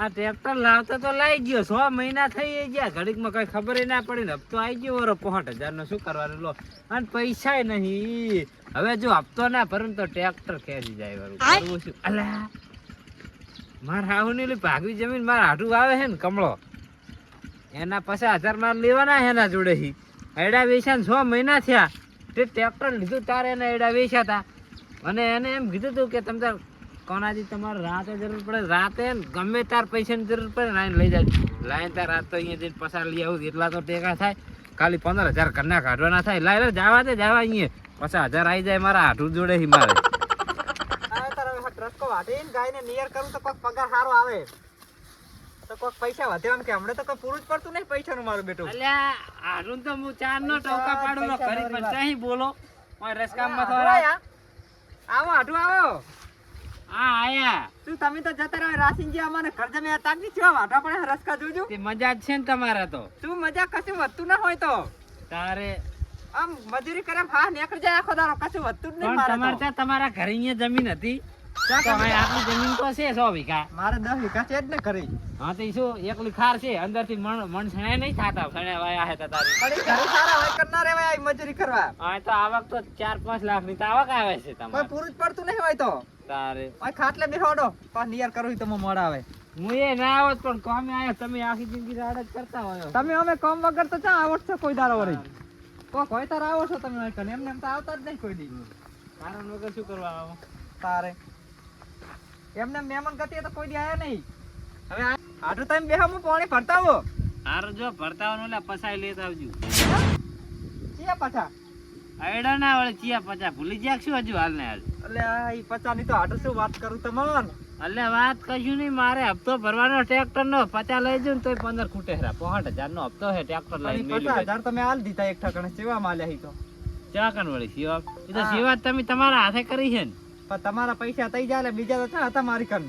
આ ટ્રેક્ટર લાવતો તો લઈ ગયો. સો મહિના થઈ ગયા. ઘડીકમાં કઈ ખબર ના પડી ને હપ્તો આવી ગયો વરો પોસઠ હજાર નો શું કરવાનું? લો. અને પૈસા નહીં. હવે જો હપ્તો ના ભરે તો ટ્રેક્ટર ખેંચી જાય શું? અલા. માર હાહુ ની ભાગવી જમીન માર હાટું આવે છે ને કમળો. એના પાસે હજાર માર લેવાના છે એના જોડે હી. એડા વેચ્યા ને છ મહિના થયા. તે ટ્રેક્ટર લીધું તારે એને એડા વેચ્યા હતા અને એને એમ કીધું હતું કે તમે કોનાથી તમારે રાતે જરૂર પડે? રાતે ગમે તાર પૈસાની જરૂર પડે લાઈન લઈ જાય. લાઈન તાર રાત તો અહીંયા જઈને પસાર લઈ આવું એટલા તો ટેકા થાય. ખાલી પંદર હજાર ઘરના કાઢવાના થાય. લાઈ જવા દે જવા અહીંયા. પચાસ હજાર આવી જાય મારા હાથું જોડે મારે હવે તારે હવે ટ્રસ્કો વાટીને ગાયને નિયર કરું તો કોઈક પગાર સારો આવે. તો કોઈક પૈસા વધે એમ કે હમણાં તો કોઈ પૂરું જ પડતું નહીં પૈસાનું મારું બેટું. અલ્યા હારું તો હું ચાર નો ટોકા પાડું પણ બોલો. તો આવો યા. આવો. આ આયા. તું તમે તો જતા રહ્યો રાસીનજી અમને ઘર જમે તાકની છો વાટા પડે રસકા જોજો. તે મજા છે ને તમારા તો. શું મજા કશું વધતું ના હોય તો. તારે આમ મજૂરી કરે હા નીકળી જાય આખો દાડો કશું વધતું જ નહીં પણ તમારે ત્યાં તમારા ઘરે અહીંયા જમીન હતી? જમીન? તો છે સો વીઘા. મારે દસ વીઘા છે જ ને કરી હા તો શું એકલી ખાર છે? અંદરથી મણ મણ સણે નહીં થાતા સણે વાયા હે તારી. પણ ઘરે સારા હોય કરનાર હે મજૂરી કરવા. હા તો આવક તો ચાર પાંચ લાખની તો આવક આવે છે તમારે. પૂરું જ પડતું નહીં હોય તો. તારે. ઓય ખાટલે બેહોડો પણ નિયર કરું તો મોડ આવે. હું એ ના આવત પણ કોમે આયા તમે આખી જિંદગી રાડ જ કરતા હોય. તમે અમે કોમ વગર તો ચા આવડ છો કોઈ દાડો વરી કોક હોય તાર આવો છો તમે કને. એમ તો આવતા જ નહીં કોઈ દી. કારણ વગર શું કરવા આવો? તારે. એમને મહેમાન ગતિએ તો કોઈ દી આયા નહીં. હવે આટલું તમે બેહો હું પાણી ભરતા હાર હારું જો ભરતાવાનું એટલે પસાઈ લેતા આવજો. કે પાછા. ના વળે ચિયા પચા ભૂલી ગયા શું હજુ હાલ ને હાલ? એટલે આ ઈ પચાની તો આટલું શું વાત કરું તમન? એટલે વાત કશું નહીં મારે હપ્તો ભરવાનો ટ્રેક્ટર નો પચા લઈ જઉં ને તોય પંદર ખૂટે હરા. પોસઠ હજાર નો હપ્તો હે ટ્રેક્ટર લઈ પચાસ હજાર તમે હાલ દીધા એક ઠકણે સેવા માલ્યા ઈ તો. ચા કન વળી સેવા? એ તો સેવા તમે તમારા હાથે કરી છે ને. પણ તમારા પૈસા થઈ જાય બીજા તો હતા મારી કન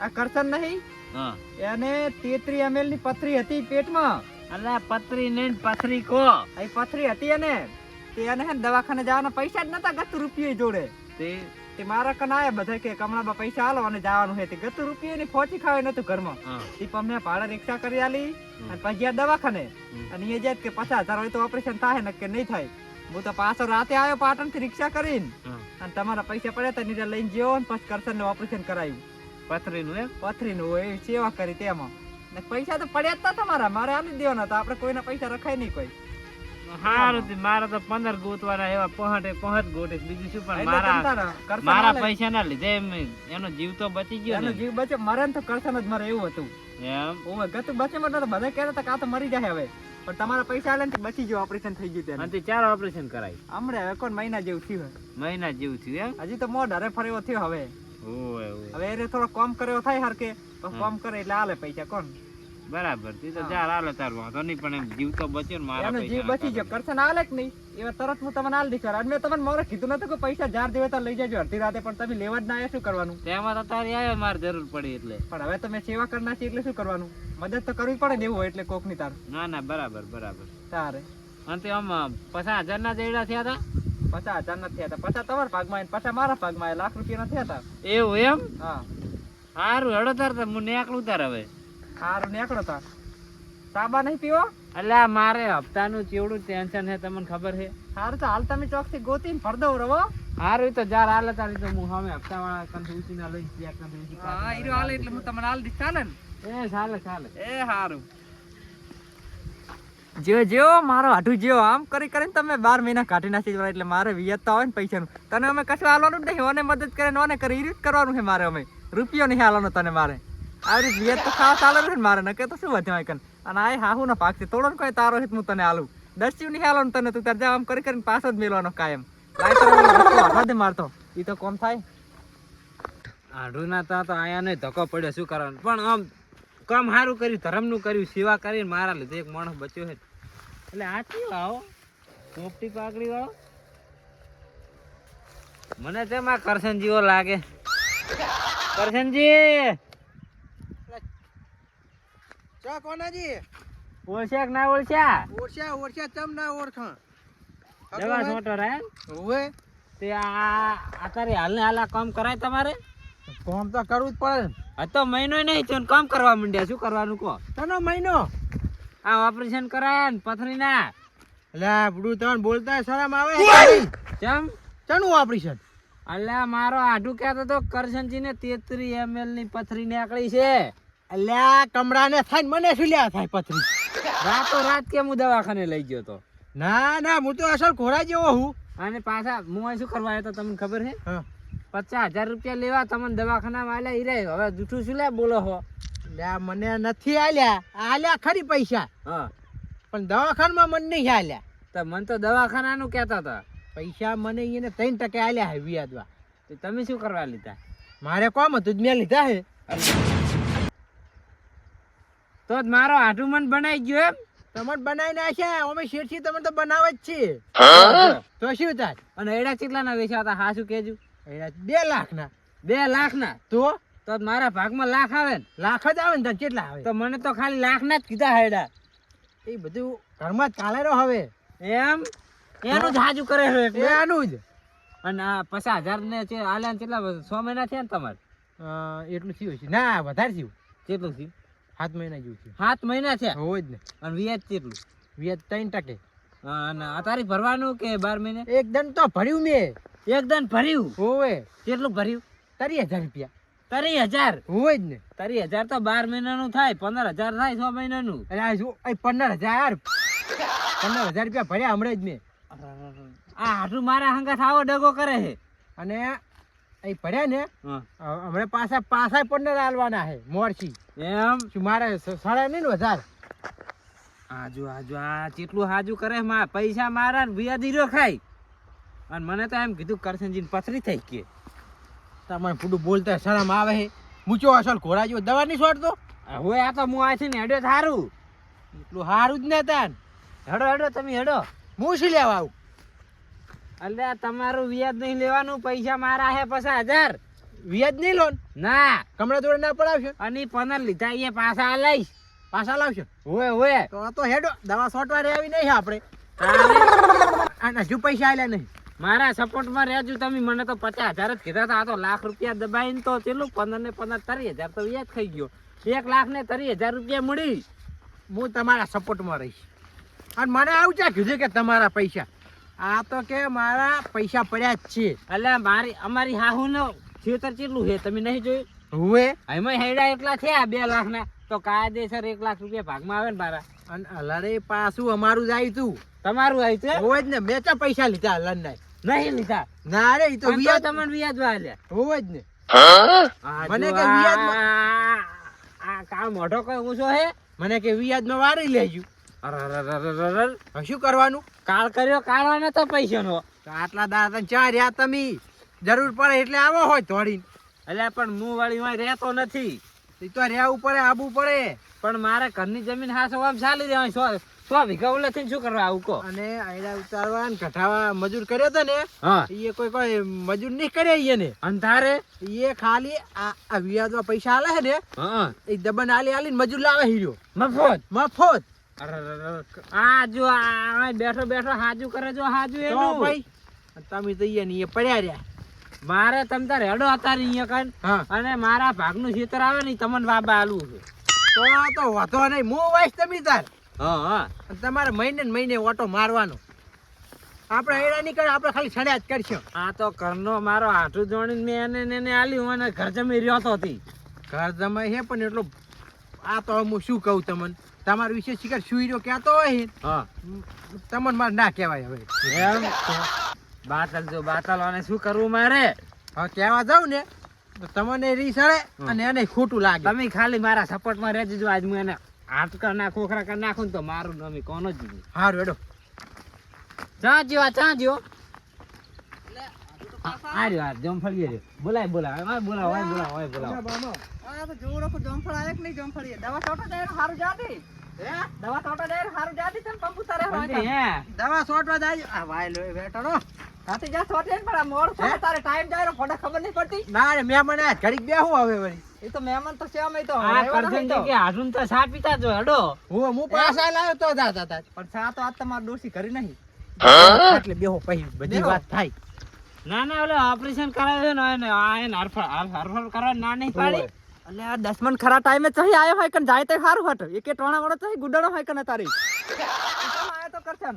આ કરશન નહીં? હા. એને તેત્રી એમએલની પથરી હતી પેટમાં. અલ્યા પથરી ને પથરી કો. આ પથરી હતી એને. તે એને હે દવાખાને જવાના પૈસા જ નતા ગતું રૂપિયે જોડે. તે તે મારા કન આયા બધા કે કમળામાં પૈસા આલો અને જવાનું છે તે ગતું રૂપિયે ની ફોચી ખાવે નતું ઘરમાં. હા. તે મેં ભાડે રિક્ષા કરી આલી અને પછી ગયા દવાખાને. અને એ જાય કે પચાસ હજાર હોય તો ઓપરેશન થાય ને કે નહીં થાય. હું તો પાછો રાતે આવ્યો પાટણથી રિક્ષા કરીને. હા. અને તમારા પૈસા પડ્યા તો નીચે લઈને ગયો ને પછી કરશન ઓપરેશન કરાયું. પથરીનું એમ? પથરી નું હોય સેવા કરી તેમાં. ને પૈસા તો પડ્યા જ તમારા. મારે આલી દેવાના હતા. આપણે કોઈના પૈસા રખાય નહીં કોઈ. હારું તે મારા તો પંદર ગોતવાના એવા પહોંચે પહોંચ ગોટે બીજું શું પણ મારા મારા પૈસા ના લીધે એમ એનો જીવ તો બચી ગયો એનો જીવ બચે મારે તો કરશન જ મારે એવું હતું. એમ? ઓવે ગતું બચે મને તો બધા કહેતા હતા કે તો મરી જાય હવે. પણ તમારા પૈસા આલે ને બચી ગયો ઓપરેશન થઈ ગયું તેને. અંતે ચાર ઓપરેશન કરાય. હમણાં હવે કોણ મહિના જેવું થયું મહિના જેવું થયું એમ? હજી તો મોઢ હરે ફરેવો થયો હવે. ઓય ઓય હવે એને થોડો કોમ કર્યો થાય હરકે. તો કોમ કરે એટલે આલે પૈસા કોણ? બરાબર તે તો જાર આલે તાર વાંધો નહીં પણ એમ જીવ તો બચ્યો ને મારા પૈસા જીવ બચી ગયો કરશન આલે કે નહીં. એવા તરત હું તમને આલ દીકરા અને મેં તમને મોરે કીધું નતું કે પૈસા જાર દેવે તો લઈ જજો અડધી રાતે પણ તમે લેવા જ ના આવ્યા શું કરવાનું? તેમાં તો તારી આવ્યો મારે જરૂર પડી એટલે. પણ હવે તમે સેવા કરના છે એટલે શું કરવાનું? મદદ તો કરવી પડે ને એવું હોય એટલે કોકની તાર. ના ના બરાબર બરાબર. તારે. અને તે આમ પચાસ હજાર ના જેડા થયા હતા પચાસ હજાર ના થયા હતા પચાસ તમારા ભાગમાં પચાસ મારા ભાગમાં. લાખ રૂપિયા ના થયા હતા એવું એમ? હા. સારું હેડો તાર હું નીકળું તાર હવે. સારું નીકળો તાર સાબા નહીં પીવો? એટલે મારે હપ્તાનું ચેવડું ટેન્શન છે તમને ખબર છે? સારું તો હાલ તમે ચોકથી ગોતીને ભર દઉં રવો સારું તો જાર હાલ તારી તો હું હવે હપ્તા વાળા કંઠ ઊંચીના લઈ ગયા ઊંચી હા ઈરો હાલ એટલે હું તમને હાલ ચાલે ને. એ ચાલે ચાલે. એ હારું. જો જો મારો હાઠું જેવો આમ કરી કરીને તમે બાર મહિના કાઢી નાખી દેવાના એટલે મારે વિયતતા હોય ને પૈસાનું. તને અમે કશું હાલવાનું જ નહીં ઓને મદદ કરીને ઓને કરી રીત કરવાનું છે મારે અમે. રૂપિયો નહીં હાલવાનો તને મારે. આવી રીત વિયત તો ખાવા ચાલવાનું છે ને મારે. નકે તો શું હોય કન અને આ હાહુ ના પાક છે તોડો ને કોઈ તારો હિત હું તને હાલું દસ્યું નહીં હાલવાનું તને તું તાર જા આમ કરી કરીને પાછો જ મેલવાનો કાયમ. દે મારતો. ઈ તો કોમ થાય. આઢું ના તા તો આયા નહીં ધક્કો પડ્યો. શું કરવાનું? પણ આમ કામ સારું કર્યું, ધર્મનું કર્યું, સેવા કરીને મારા લીધે એક માણસ બચ્યો છે. એટલે આ કયો આવો પોપટી પાકડી વાળો? મને તેમ આ કરશન લાગે. કરશનજી! ચા કોનાજી? ઓળખ્યા કે ના ઓળખ્યા ઓળખ્યા ઓળખ્યા તમ ના ઓળખા જવા છોટો રે. ઓવે તે આ અત્યારે હાલને હાલા કામ કરાય તમારે? કામ તો કરવું જ પડે. આ તો મહિનો નહીં થયો કામ કરવા માંડ્યા. શું કરવાનું કહો? તનો મહિનો? આ ઓપરેશન કરાયા ને પથરી ના અલા બડું તણ બોલતા શરમ આવે? ચમ? ચણું ઓપરેશન? અલ્યા મારો આઢું કહેતો તો કરશનજી ને તેત્રી એમએલની પથરી નીકળી છે. અલ્યા કમરાને થાય મને શું લ્યા થાય પથરી. રાતો રાત કેમ હું દવાખાને લઈ ગયો તો? ના ના હું તો અસલ ઘોડા જેવો હું. અને પાછા હું શું કરવા આવ્યો તો તમને ખબર છે? હા. પચાસ હજાર રૂપિયા લેવા તમને દવાખાનામાં આલ્યા ઈ હવે જૂઠું શું લે બોલો હો? લ્યા મને નથી આલ્યા. આલ્યા ખરી પૈસા. હા. પણ દવાખાનામાં મને નહીં આલ્યા. તો મને તો દવાખાનાનું કહેતા હતા. પૈસા મને એને ત્રણ ટકે આલ્યા હે વ્યાજવા તો તમે શું કરવા લીધા? મારે કોમ હતું જ મેં લીધા હે તો જ મારો આઢું મન બનાવી ગયો એમ. તમને બનાવી નાખ્યા. અમે શેઠી તમે તો બનાવે જ છીએ. તો શું થાય? અને એડા કેટલાના વેચ્યા હતા? હા શું કેજુ એડા બે લાખ ના બે લાખ ના તો તો મારા ભાગમાં લાખ આવે ને. લાખ જ આવે ને તને કેટલા આવે? તો મને તો ખાલી લાખ ના જ કીધા હેડા એ બધું ઘરમાં જ ચાલે રહ્યો હવે. એમ? એનું જ હાજુ કરે છે એનું જ. અને આ પચાસ હજાર ને છે આલ્યા કેટલા સો મહિના થયા ને તમારે એટલું થયું છે ના વધારે થયું. કેટલું થયું? સાત મહિના જેવું છે સાત મહિના છે હોય જ ને. અને વ્યાજ કેટલું? વ્યાજ ત્રણ ટકે. અને આ તારીખ ભરવાનું કે બાર મહિને? એકદમ તો ભર્યું મેં. એકદમ ભર્યું? હોવે. કેટલું ભર્યું? તરી હજાર રૂપિયા. તરી હજાર? હોય જ ને. તરી હજાર તો બાર મહિનાનું થાય પંદર હજાર થાય છ મહિનાનું. એટલે પંદર હજાર. પંદર હજાર રૂપિયા ભર્યા હમણાં જ મેં. આ હાટું મારા હંગાથ આવો ડગો કરે છે. અને એ પડ્યા ને હા. હમણાં પાછા પાછા પણ આલવાના છે મોરસી એમ? મારે સાડા નહીં ને વધારે? આજુ આજુ આ જેટલું હાજુ કરે મા પૈસા મારા ને ધીરો રહ્યો ખાય અને મને તો એમ કીધું કરશનજી પથરી થઈ કે. તમારે પૂરું બોલતા શરમ આવે છે મૂચો અસલ ઘોડા જેવો દવા નહીં છોડતો? હવે આ તો હું આ છે ને હેડ્યો સારું એટલું સારું જ ને તાન. હેડો હેડો તમે હેડો. હું શું લેવા આવું? એટલે તમારું વ્યાજ નહીં લેવાનું પૈસા મારા હે પછી હજાર. વ્યાજ નહીં લોન? ના. કમળા જોડે ના પડાવશો? અને પંદર લીધા એ પાછા લઈશ પાછા લાવશો હોય હોય તો તો હેડો. દવા છોટવા રે આવી નહીં આપણે. અને હજુ પૈસા આલ્યા નહીં. મારા સપોર્ટમાં રહેજો તમે. મને તો પચાસ હજાર જ કીધા હતા. આ તો લાખ રૂપિયા દબાઈને તો કેટલું પંદર ને પંદર તરી હજાર તો વ્યાજ થઈ ગયો. એક લાખ ને તરી હજાર રૂપિયા મળી. હું તમારા સપોર્ટમાં રહીશ. અને મને આવું ચા કીધું કે તમારા પૈસા? આ તો કે મારા પૈસા પડ્યા જ છે. એટલે મારી અમારી હાહુ નો ખેતર કેટલું છે? તમે નહીં જોયું? હુએ? એમાં હેડા એટલા થયા બે લાખ ના તો કાયદેસર એક લાખ રૂપિયા ભાગમાં આવે ને મારા. અને અલારે પાછું અમારું જ આવ્યું તું. તમારું આવ્યું છે? હોય જ ને મેં તો પૈસા લીધા અલર ને નહીં લીધા. ના રે તો વ્યાજ તમને વ્યાજ વાલ્યા હોય જ ને. મને કે વ્યાજ આ કાળ મોઢો કઈ ઓછો હે? મને કે વ્યાજમાં વારી લેજો. શું કરવાનું? કાળ કર્યો કાળવાનો તો પૈસાનો. આટલા દાડા ચા રહ્યા તમે. જરૂર પડે એટલે આવો હોય થોડી એટલે પણ હું વાળી માં રહેતો નથી. તો રહેવું પડે આવવું પડે પણ મારે ઘરની જમીન હાસો આમ ચાલી રહેવાની સો સો વીઘા ઉલે થઈને શું કરવા આવું કો અને આયડા ઉતારવા ને કઢાવા મજૂર કર્યો તો ને હા. એ કોઈ કોઈ મજૂર નહીં કરે એને. અંધારે? એ ખાલી આ વ્યાજમાં પૈસા આલે છે ને હા. એ દબન આલી આલી ને મજૂર લાવે હીરો. મફત? મફત. આ જો આ બેઠો બેઠો હાજુ કરે જો હાજુ તો ભાઈ તમે તો અહીંયા એ પડ્યા રહ્યા. મારે તમ તાર હેડો હતા અહીંયા કન. અને મારા ભાગનું ખેતર આવે ને તમને બાબા આલું છે. તો આ તો વાંધો નહીં હું વાઈશ તમે તાર. હા હા. તમારે મહિને ને મહિને ઓટો મારવાનો. આપણે હેડા નહીં કરે આપણે ખાલી છડ્યા જ કરશું. આ તો ઘરનો મારો હાથું જોડીને મેં એને એને આલ્યું અને ઘર જમી રહ્યો તો હતી. ઘર જમાય છે પણ એટલો આ તો હું શું કહું તમને? તમારા વિશે શિકાર સુઈ રહ્યો કહેતો હોય હા. તમને મારે ના કહેવાય હવે. એમ બાતલ જો બાતલ અને શું કરવું મારે? હવે કહેવા જાઉં ને તો તમને રીસળે અને એને ખોટું લાગે. તમે ખાલી મારા સપોર્ટમાં રહેજો આજ હું એને હાથ કર ના ખોખરા કર નાખું ને તો મારું નમી કોનો જ નહીં. હારું એડો ચા જ્યો આ ચા જ્યો આ રહ્યો આ જમફળીએ રહ્યો. બોલાય બોલાય હવે બોલાવો બોલાવો બોલાવો. આ તો જોવું રાખો જમફળ આવે કે નહીં જમફળી દવા છોટો જાય ને જાતી દવા છોટવા જાય ને જાતી છે પંપુ તારે હોય તો. હે? દવા સોટવા જાય? આ ભાઈ લો બેટાડો હાથી જા છોટે પણ આ મોડ થાય તારે ટાઈમ જાય ફોટો ખબર નહીં પડતી? ના રે મેં મને ઘડીક બેહું હવે વળી. એ તો મહેમાન તો સેવા તો આ તો. કે હાજુન તો સા પીતા જો હડો. હું હું? પાસા લાવ્યો તો જાતા તા પણ સા તો આ તમાર ડોસી કરી નહીં. એટલે બેહો પછી બધી વાત થાય. ના ના ઓલે ઓપરેશન કરાવ્યું ને આ એને હરફળ હરફળ કરવા ના નહીં પાડી. એટલે આ દસમન ખરા ટાઈમે ચહી આયો હોય કન જાય તો સારું હટ. એકે ટોણા વાળો ચહી ગુડાણો હોય કન તારી? આયો તો કરશન.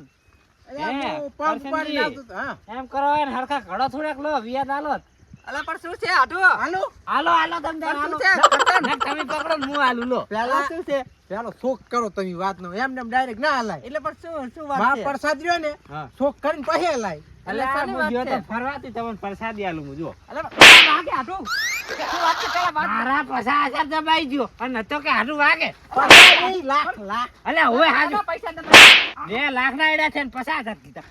એમ કરો ને હરખા ઘડો થોડેક લો વિયા આલો. અલા પણ શું છે આટુ હાલો હાલો હાલો પણ હાલો. ના, તમે પકડો હું હાલું લો. પેલા શું છે? પેલો શોક કરો તમે વાતનો. એમ ને ડાયરેક્ટ ના હલાય. એટલે પણ શું શું વાત છે? પ્રસાદ રહ્યો ને શોક કરીને પછી હલાય. એટલે વાત? ફરવાથી તમને પ્રસાદી આલું હું જો અલા પણ આટુ વાત વાત મારા પચાસ હજાર દબાઈ ગયો અને નતો કે હાડું વાગે. લાખ લાખ. અલે હવે હાજુ. પૈસા બે લાખ ના એડા છે ને પચાસ હજાર કીધા.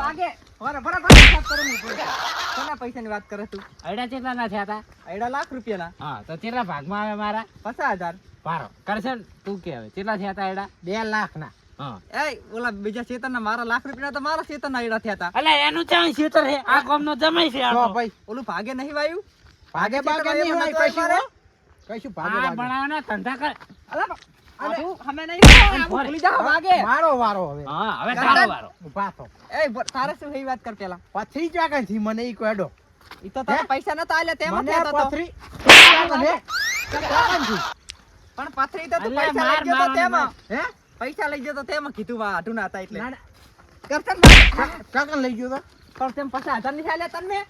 વાગે. બરાબર બરાબર હિસાબ કરો હું બોલું. કોના પૈસાની વાત કરે તું? એડા કેટલા ના થયા હતા અઢા લાખ રૂપિયાના. હા તો કેટલા ભાગમાં આવે મારા? પચાસ હજાર. પારો કરશે તું કે હવે. કેટલા થયા હતા એડા બે લાખ ના એ ઓલા બીજા ચેતનના મારા લાખ રૂપિયા તો મારા ચેતનના અઢા થયા હતા અલે એનું શેતર હે આ કોમ નો જમાઈ છે આ ભાઈ ઓલું ભાગે નહીં વાયું? ભાગે ભાગે નહીં હોય કશું. હો. કશું ભાગે ભાગે બનાવના ધંધા કર. અલા પણ અરે, નહીં વાયું, ભૂલી જાઓ ભાગે. મારો વારો હવે. હા હવે તારો વારો. ઊભા થો. એ તારે શું થઈ વાત કર પેલા? પથરી ચાકણથી મને ઈ કહેડો ઈ તો તારા પૈસા નતા તેમાં કહેતો તો. પથરી પણ પાથરી તો તું પૈસા લઈ ગયો તો તેમાં હે? પૈસા લઈ ગયો તો કીધું વા આટું ના હતા એટલે કરતા લઈ ગયો તો? પણ તેમ પછી હજાર નહીં તને?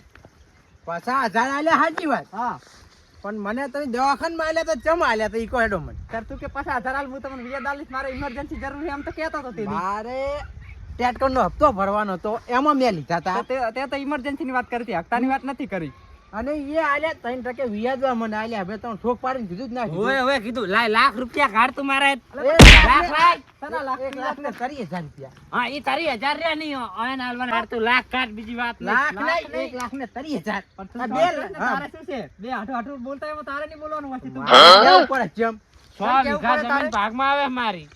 પચાસ હજાર આલ્યા સાચી વાત. હા. પણ મને તમે દવાખાનમાં આલ્યા તો ચમ આલ્યા તો ઈકો હેડો મને. તાર તું કે પચાસ હજાર આલ હું તમને વ્યાજ દાલીસ મારે ઇમરજન્સી જરૂર છે એમ તો કહેતો હતો તે મારે ટેટકોન નો હપ્તો ભરવાનો હતો એમાં મેં લીધા હતા તે તે તો ઇમરજન્સી ની વાત કરતી હપ્તાની વાત નથી કરી. અને એ આલ્યા ત્રણ ટકે વ્યાજવા મને આલ્યા. હવે તમે ઠોક પાડીને કીધું જ ના કીધું. હવે કીધું લાય લાખ રૂપિયા કાઢ તું મારા એ લાખ લાખ લાય લાખ લાખ ને કરી હજાર રૂપિયા. હા ઈ તારી હજાર રે નહીં. હવે હાલવાના. હાર તું લાખ કાઢ બીજી વાત લાખ લાખ એક લાખ ને તરી હજાર. બે. તારે શું છે? બે હાથો બોલતા એમાં તારે નહીં બોલવાનું હોય છે તું કેવું પડે જેમ? સો વીઘા જમીન ભાગમાં આવે મારી.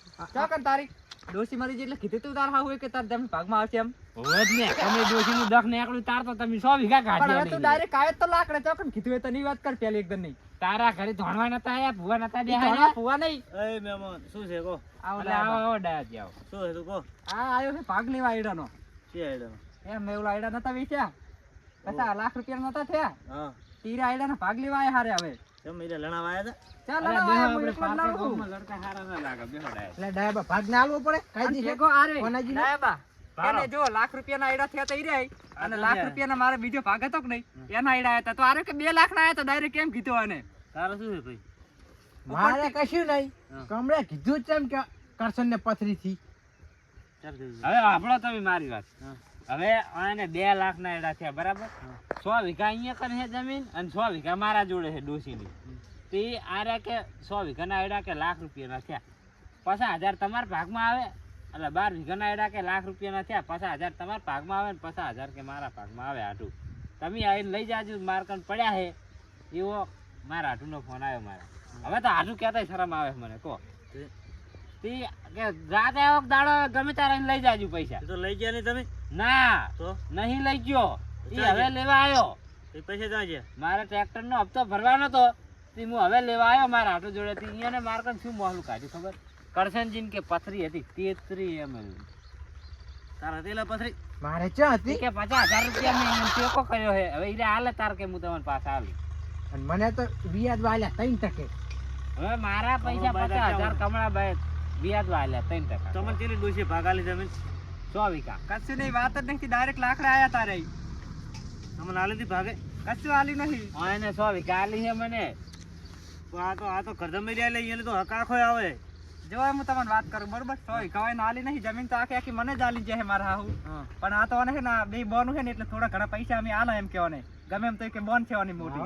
તારી? ડોસી મરી જેટલે કીધું તું તાર હાવું કે તાર જમીન ભાગમાં આવશે એમ? ને તમે ડોશીનું દખ નીકળ્યું તાર તો તમે સો વીઘા પણ હવે તું ડાયરેક્ટ આવે તો લાકડે ચોકન કીધું એ તો વાત કર પેલી એકદમ નહીં. તારા ઘરે ધોણવા નતા આયા ભૂવા નતા ઈ બેહાડ્યા? ધોળા નહીં. એ મહેમાન શું છે કહો? આવો આવો. આવો ડાયા જાઓ. શું છે તું કહો? આ આયો છે ભાગ લેવા આયડાનો. શી આઈડિયા એમ મેં ઓલા આયડા નતા વેચ્યા. પચાસ લાખ રૂપિયા નતા થયા. હા. આયડા આયડાના ભાગ લેવા આયા હારે હવે. એટલે લણાવા ચાલ આપણે. હારા ના લાગે બેહો ડાયા. એટલે ડાયબા ભાગ ને આલવો પડે. અને કાયદેસર ભેગો આ રે, કોનાજીનો? ડાયાબા. એને જો લાખ રૂપિયાના આયડા થયા તો ઈ રે અને લાખ રૂપિયાના મારે બીજો ભાગ હતો કે નહીં? એના આયડા હતા. તો આરે કે બે લાખ ના આયા તો ડાયરેક્ટ કેમ કીધું આને. તારે શું છે ભાઈ? મારે કશું નહીં. કમળે કીધું જ છે કે કરશન ને પથરી થી હવે આપણો તમે મારી વાત. હવે આને બે લાખ ના એડા થયા બરાબર? સો વીઘા અહીંયા કરે છે જમીન અને સો વીઘા મારા જોડે છે ડોસીની તે આરે કે સો વીઘાના એડા કે લાખ રૂપિયાના થયા. પાછા હજાર તમારા ભાગમાં આવે. એટલે બાર વીઘાના એડા કે લાખ રૂપિયાના થયા પચાસ હજાર તમારા ભાગમાં આવે ને પચાસ હજાર કે મારા ભાગમાં આવે આટું તમે આવીને લઈ જાજો મારકન પડ્યા છે. એવો મારા આટુનો ફોન આવ્યો મારે. હવે તો આટું કહેતા શરમ આવે મને કહો. તે- કે રાતે આવ્યો દાડો ગમે તારે લઈ જાજો પૈસા. તો લઈ ગયા નહીં તમે? ના તો? નહીં લઈ ગયો. એ હવે લેવા આવ્યો. એ પૈસા ક્યાં છે મારે ટ્રેક્ટરનો હપ્તો ભરવાનો હતો. તે હું હવે લેવા આવ્યો મારા આટો જોડે થી અહીંયા મારે કન શું મોહલું કાઢ્યું ખબર? કરશનજી કે પથરી હતી? તેત્રી એમ તારા હતેલા પથરી. મારે ચા હતી? કે પચાસ હજાર રૂપિયા મેં એને ટેકો કર્યો હે. હવે ઈને હાલે તાર કે હું તમને પાસે આવી. અને મને તો વ્યાજ વાલ્યા ત્રણ ટકે. હવે મારા પૈસા પચાસ હજાર કાકા વ્યાજ વાલ્યા ત્રણ ટકા. તમને કેટલી ડોસી ભાગાલી જમીન સો વીઘા. કશું નહીં વાત જ નથી ડાયરેક્ટ લાકડા આયા તારે. તમને આલી હતી ભાગે. કશું આલી નહીં. હા, એને સો વીઘા આલી છે મને. તો આ તો આ તો કરદમેરિયા લઈ એને તો હકાખો આવે. જો હું તમને વાત કરું બરોબર? સોય કવાય નાલી નહીં. જમીન તો આખી આખી મને જ આલી જાય મારા હાહુ. પણ આ તો છે ને બે બોન છે ને એટલે થોડા ઘણા પૈસા અમે આલા એમ કહેવાને. ગમે એમ તો કે બોન છે આની મોટી.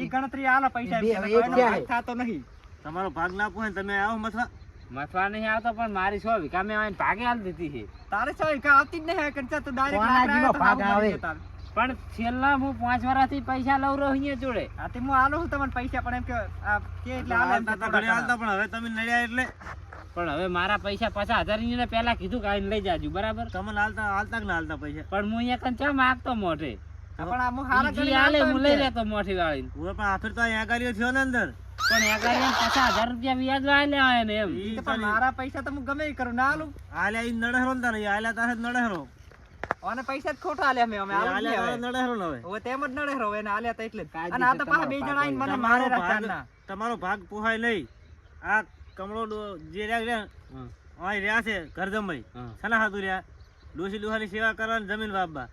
ઈ ગણતરી આલા પૈસા એમ થાતો નહીં. તમારો ભાગ ના પૂછે તમે આવો મથવા. મથવા નહીં આવતો પણ મારી સો વીઘા મેં ભાગે આલી દીધી છે. તારે સો કા આવતી જ નહીં કંચા તું ડાયરેક્ટ ભાગ આવે. પણ છેલ્લા હું પાંચ વર્ષથી પૈસા લઉં રહ્યો અહીંયા જોડે. આથી હું આલો છું તમને પૈસા પણ એમ કે આ કે એટલે આલે એમ તો ઘરે આલતા પણ હવે તમે નડ્યા એટલે. પણ હવે મારા પૈસા પાછા હજાર ને પહેલા કીધું કે આવીને લઈ જાજુ બરાબર? તમને હાલતા હાલતા કે ના હાલતા પૈસા? પણ હું અહીંયા કન ચા માગતો મોઢે? પણ આ હું હારા કરી આલે હું લઈ. લેતો મોઠી વાળીને. હું પણ આફર તો અહીંયા કર્યો થયો ને અંદર. પણ એમ પચાસ હજાર રૂપિયા વ્યાજ વાય લેવાય ને એમ પણ મારા પૈસા તો હું ગમે કરું ના આલું. આલ્યા ઈ નડહેરો ને તારે આલ્યા તારે નડહેરો. ઓને પૈસા જ ખોટા આલ્યા મેં અમે આલ્યા નડેરો નવે ને હવે. તેમ જ નડેરો એને આલ્યા તા એટલે અને આ તો પાછા બે જણા આઈને મને મારે તમારો રાખ્યા ના. તમારો ભાગ પોહાય નહીં. આ કમળો જે રહ્યા રહ્યા. અહીં રહ્યા છે ઘરજમાઈ. સના હાથું રહ્યા. ડોસી ડોહાની સેવા કરવાની જમીન બાપા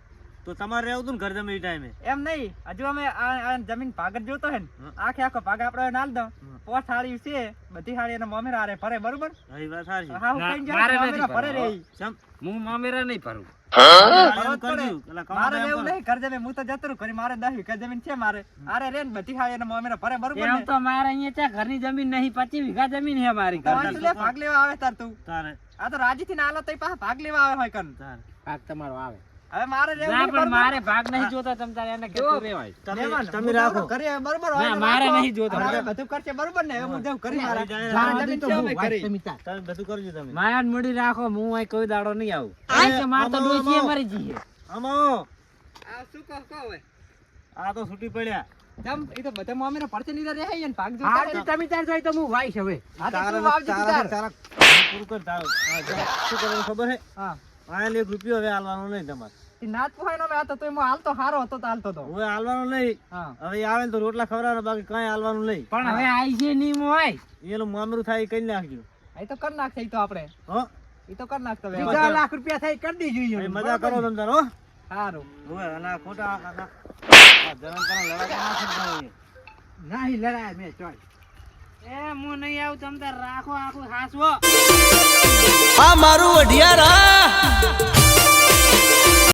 તો તમારે રહેવું હતું ને ઘરજમાઈ ટાઈમે. એમ નહીં. હજુ અમે આ જમીન ભાગ જ જોતો હે ને. આખે આખો ભાગ આપણે નાલ દો. પોસ્ટ હાળી છે. બધી હાળી એના મમેરા હારે ભરે બરોબર? એ વાત સાચી. હું મારે મમેરા ભરે હું નહીં ભરું મારે એવું નહીં કરજે હું તો જતું રહું કરી મારે દસ વીઘા જમીન છે મારે. અરે રે બધી એને મમેરા ભરે બરોબર એમ તો મારે અહીંયા ત્યાં ઘરની જમીન નહીં પચીસ વીઘા જમીન છે મારી તો ભાગ લેવા આવે તાર તું. તારે. આ તો રાજી થી નાલો તો પાછા ભાગ લેવા આવે હોય કન. ભાગ તમારો આવે. હવે મારે ના પણ મારે ભાગ નહીં જોતા તમ તારે એને કહેતું રહેવાય. તમે તમે રાખો. ઘરે બરોબર. હોય ના, મારે નહીં જોતા. મારે બધું કરશે બરોબર ને? હવે હું જાઉં કરી મારા. જમીન તો હું કરી. તમે. તમે બધું કરજો તમે. માયા મૂડી રાખો હું અહીં કોઈ દાડો નહીં આવું. આ કે માર તો આમાં. મરી જઈએ આમાં. આ શું કહો કહો હવે? આ તો છૂટી પડ્યા. તમ એ તો બધા મામેરા પડતે નીરા રહે ને ભાગ જોતા તો તમે તાર જોઈ તો હું વાઈશ હવે. તો તારે તું આવજે તું તારે તારા. પૂરું કર તારું. શું કરવાનું ખબર હે? હા. આયા એક રૂપિયો હવે હાલવાનો નહીં તમારે. ઈ નાત પોહાય ને તો એમાં હાલતો હારો હતો તો હાલતો તો. હવે હાલવાનું નહીં. હવે આવે તો રોટલા ખવડાવવાના બાકી કાંઈ હાલવાનું નહીં. પણ હવે આઈ છે નહીં હોય. એનું મામરું થાય કરી નાખજો. ઈ તો કરી નાખશે તો આપણે. હો? એ તો કરી નાખતો બીજા લાખ રૂપિયા થાય કરી દેજો એ. મજા કરો તમે તાર. હવે ખોટા જનન કરા ના લડાય મેં ચોય. એ હું નહીં આવું તમ રાખો આખું હાસવો. આ મારું અઢિયારા